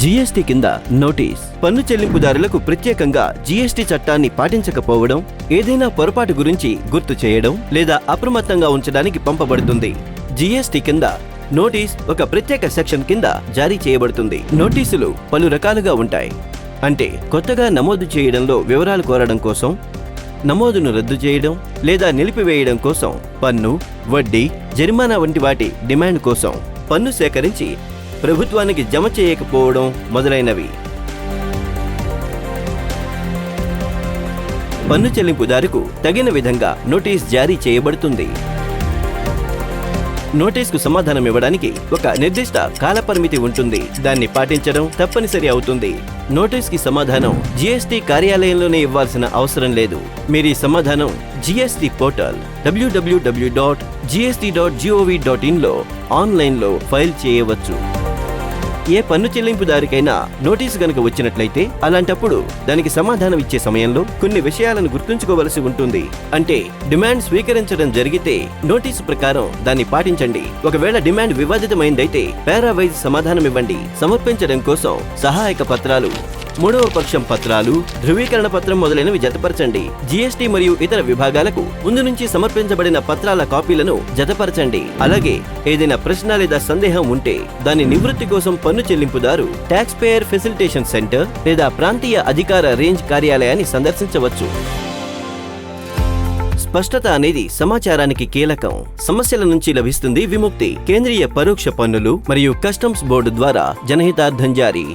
GST కింద notice. పన్ను చెల్లింపుదారులకు ప్రత్యేకంగా జీఎస్టీ చట్టాన్ని పాటించకపోవడం ఏదైనా పొరపాటు గురించి గుర్తు చేయడం లేదా అప్రమత్తంగా ఉంచడానికి పంపబడుతుంది. జీఎస్టీ కింద నోటీస్ ఒక ప్రత్యేక సెక్షన్ కింద జారీ చేయబడుతుంది. నోటీసులు పలు రకాలుగా ఉంటాయి. అంటే కొత్తగా నమోదు చేయడంలో వివరాలు కోరడం కోసం నమోదును రద్దు చేయడం లేదా నిలిపివేయడం కోసం పన్ను వడ్డీ జరిమానా వంటి వాటి డిమాండ్ కోసం పన్ను సేకరించి ప్రభుత్వానికి జమ చేయకపోవడం మొదలైనవి. పన్ను చెల్లింపుదారుకు తగిన విధంగా నోటీస్ జారీ చేయబడుతుంది. నోటీస్కు సమాధానం ఇవ్వడానికి ఒక నిర్దిష్ట కాలపరిమితి ఉంటుంది. దాన్ని పాటించడం తప్పనిసరి అవుతుంది. నోటీస్కి సమాధానం జీఎస్టీ కార్యాలయంలోనే ఇవ్వాల్సిన అవసరం లేదు. మీరు ఈ సమాధానం GST portal WWW dot GST dot GOV dot ఇన్లో ఆన్లైన్లో ఫైల్ చేయవచ్చు. ఏ పన్ను చెల్లింపుదారికైనా నోటీసు గనుక వచ్చినట్లయితే అలాంటప్పుడు దానికి సమాధానం ఇచ్చే సమయంలో కొన్ని విషయాలను గుర్తుంచుకోవలసి ఉంటుంది. అంటే డిమాండ్ స్వీకరించడం జరిగితే నోటీసు ప్రకారం దాన్ని పాటించండి. ఒకవేళ డిమాండ్ వివాదితమైందైతే పారావైజ్ సమాధానం ఇవ్వండి సమర్పించడం కోసం సహాయక పత్రాలు మూడవ పక్షం పత్రాలు ధృవీకరణ పత్రం మొదలైనవి జతపరచండి. జీఎస్టీ మరియు ఇతర విభాగాలకు ముందు నుంచి సమర్పించబడిన పత్రాల కాపీలను జతపరచండి. అలాగే ఏదైనా ప్రశ్న లేదా సందేహం ఉంటే దాని నివృత్తి కోసం పన్ను చెల్లింపుదారు ట్యాక్స్ పేయర్ ఫెసిలిటేషన్ సెంటర్ లేదా ప్రాంతీయ అధికార రేంజ్ కార్యాలయాన్ని సందర్శించవచ్చు. స్పష్టత అనేది సమాచారానికి కీలకం. సమస్యల నుంచి లభిస్తుంది విముక్తి. కేంద్రీయ పరోక్ష పన్నులు మరియు కస్టమ్స్ బోర్డు ద్వారా జనహితార్థం జారీ.